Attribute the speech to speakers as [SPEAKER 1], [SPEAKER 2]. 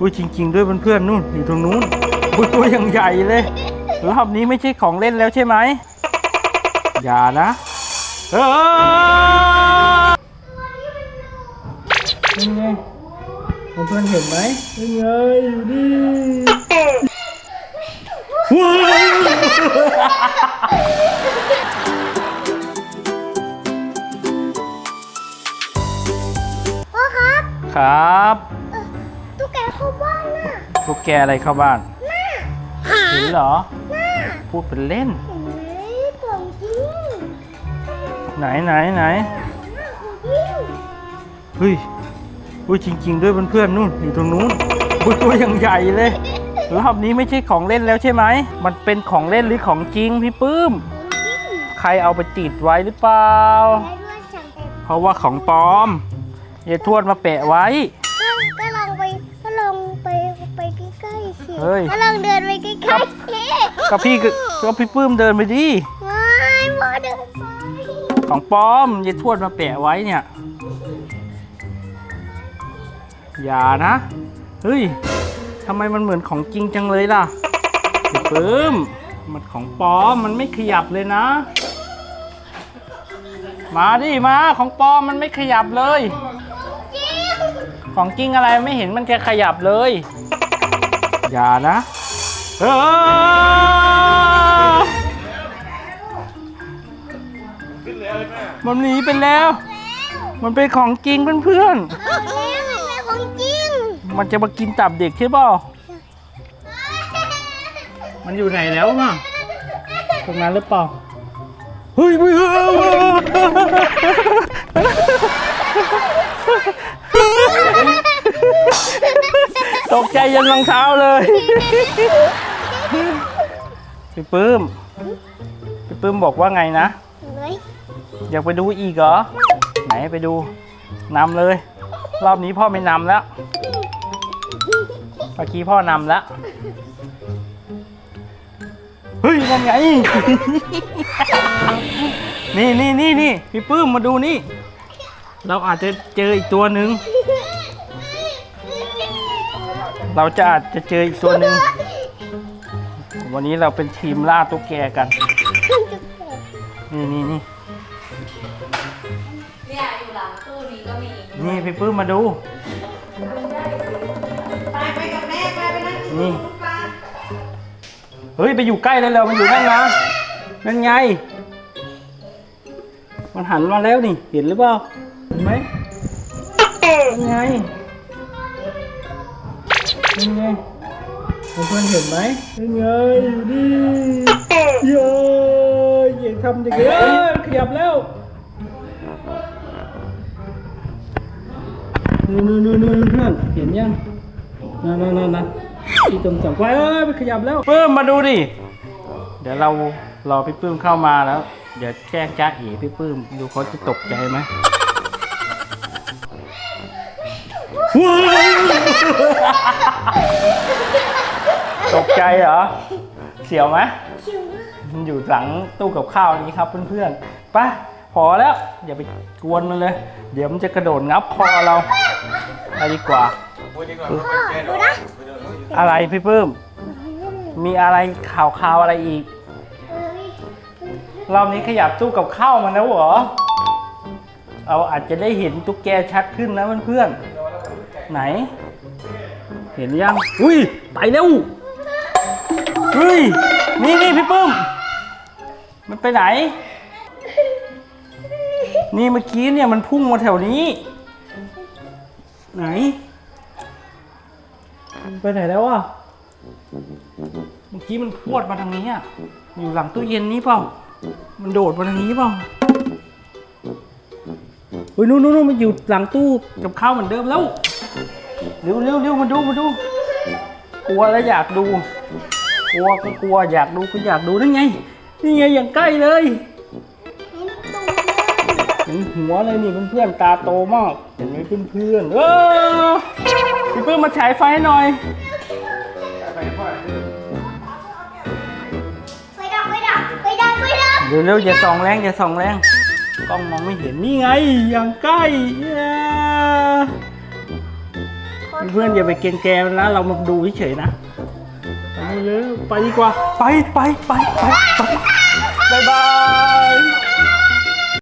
[SPEAKER 1] อุ้ยจริง ๆ ด้วยเพื่อนๆนู่นอยู่ตรงนู้นอุ้ยตัวอย่างใหญ่เลยรอบนี้ไม่ใช่ของเล่นแล้วใช่ไหมอย่านะเออนี่ไงเพื่อนๆเห็นไหมนี่ไงอยู่นี่ว้าว
[SPEAKER 2] พ่อครับ
[SPEAKER 1] ครับ
[SPEAKER 2] เอ่อตุ๊กแกเข้าบ้านน่ะ
[SPEAKER 1] ตุ๊กแกอะไรเข้าบ้าน
[SPEAKER 2] น่า
[SPEAKER 1] เห็นเหรอ
[SPEAKER 2] น่า
[SPEAKER 1] พูดเป็นเล่น
[SPEAKER 2] เห็นไหมของจริง
[SPEAKER 1] ไหนไหนไหน
[SPEAKER 2] น่าของจริง
[SPEAKER 1] เฮ้ยอุ้ยจริง ๆ ด้วยเพื่อนๆนู่นอยู่ตรงนู้นอุ้ยตัวอย่างใหญ่เลย รอบนี้ไม่ใช่ของเล่นแล้วใช่ไหม มันเป็นของเล่นหรือของจริงพี่ปื้ม
[SPEAKER 2] ของจริง
[SPEAKER 1] ใครเอาไปติดไว้หรือเปล่า
[SPEAKER 2] และด้วยฉันแต่
[SPEAKER 1] เพราะว่าของปลอมยายทวดมาแปะไว้
[SPEAKER 2] ก็ก็ลอง
[SPEAKER 1] เฮ้ย
[SPEAKER 2] ก็ลองเดินไปใกล้
[SPEAKER 1] ครับ
[SPEAKER 2] ๆสิ
[SPEAKER 1] ก็พี่ก็ก็พี่ปื้มเดินไปดิ
[SPEAKER 2] ไม่พ่อเดินไป
[SPEAKER 1] ของปลอมยายทวดมาแปะไว้เนี่ย อย่านะ เฮ้ยทำไมมันเหมือนของจริงจังเลยล่ะพี่ปื้ม มันของปลอมมันไม่ขยับเลยนะ มาดิมาของปลอมมันไม่ขยับเลย
[SPEAKER 2] จริง
[SPEAKER 1] ของจริงอะไรไม่เห็นมันจะขยับเลย อย่านะเออมันหนีไปแล้ว มันเป็นของจริงเพื่อน
[SPEAKER 2] บอกแล้วมันเป็นของจริง
[SPEAKER 1] ๆ มันจะมากินตับเด็กใช่เปล่ามันอยู่ไหนแล้วมั้งตรงนั้นหรือเปล่า เฮ้ยเฮ้ยเฮ้ย ตกใจยันรองเท้าเลยพี่ปื้มพี่ปื้มบอกว่าไงนะ
[SPEAKER 2] เห็นไหม
[SPEAKER 1] อยากไปดูอีกเหรอ ไหนไปดูนำเลย รอบนี้พ่อไม่นำแล้วเมื่อกี้พ่อนำแล้วเฮ้ยนั่นไง นี่นี่นี่นี่พี่ปื้มมาดูนี่ เราอาจจะเจออีกตัวหนึ่ง เราจะอาจจะเจออีกตัวหนึ่งวันนี้เราเป็นทีมล่าตุ๊กแกกัน นี่นี่นี่
[SPEAKER 3] เนี่ยอยู่หลังตู้นี้ก็มี
[SPEAKER 1] นี่พี่ปื้มมาดู
[SPEAKER 3] ไปไปกับแม่ไปไปนั่งที่
[SPEAKER 1] นี่
[SPEAKER 3] ตู้ปลา
[SPEAKER 1] เฮ้ย ไปอยู่ใกล้เลยเรามันอยู่นั่นนะนั่นไง มันหันมาแล้วนี่ เห็นหรือเปล่า เห็นไหมนั่นไง นั่นไงเพื่อนๆเห็นไหมนั่นไงอยู่นี่เย้ยอย่าทำอย่างนี้เอ้ยขยับแล้วนู่นนู่นนู่นนู่นเพื่อนเห็นยังนั่นนั่นนั่นนั่นที่ตรงสังไฟเอ้ยไปขยับแล้วปื้มมาดูดิ เดี๋ยวเรารอพี่ปื้มเข้ามาแล้ว เดี๋ยวแจ้งจ้าเอ๋พี่ปื้มดูเขาจะตกใจไหมว้าว ตกใจเหรอ เสียวไหม
[SPEAKER 2] มั
[SPEAKER 1] นอยู่หลังตู้กับข้าวนี้ครับเพื่อนๆไปพอแล้ว อย่าไปกวนมันเลย เดี๋ยวมันจะกระโดดงับคอเราไปดีกว่า
[SPEAKER 2] อะ
[SPEAKER 1] อะไรพี่ปื้ม มีอะไรข่าวข่าวอะไรอีก
[SPEAKER 2] เร
[SPEAKER 1] อบนี้ขยับตู้กับข้าวมาแล้วเหรอ เราอาจจะได้เห็นตุ๊กแกชัดขึ้นนะเพื่อนๆไหน เห็นยัง อุ้ย ไปเร็วเฮ้ย นี่นี่พี่ปื้ม มันไปไหน นี่เมื่อกี้เนี่ยมันพุ่งมาแถวนี้ ไหนมันไปไหนแล้วอะ เมื่อกี้มันพรวดมาทางนี้อะ อยู่หลังตู้เย็นนี้เปล่า มันโดดมาทางนี้เปล่าเฮ้ยนู่นนู่นนู่นมันอยู่หลังตู้กับข้าวเหมือนเดิมแล้ว เร็วเร็วเร็วมาดูมาดู กลัวแล้วอยากดู กลัวก็กลัวอยากดูก็อยากดูนั่นไง นี่ไงอย่างใกล้เลย
[SPEAKER 2] เห็นตูดเลย
[SPEAKER 1] เห็นหัวเลยนี่เพื่อนๆตาโตมากเห็นไหมเพื่อนๆเออพี่เพื่อนมาฉายไฟให้หน่อย
[SPEAKER 2] ไฟดับไฟดับไฟดับไฟดับ
[SPEAKER 1] เร็วเร็วๆอย่าส่องแรงอย่าส่องแรงกล้องมองไม่เห็นนี่ไงอย่างใกล้ เพื่อนอย่าไปเกรงแกมนะ เรามาดูเฉยๆนะไปเลยไปดีกว่า ไปไปไปไปไปบาย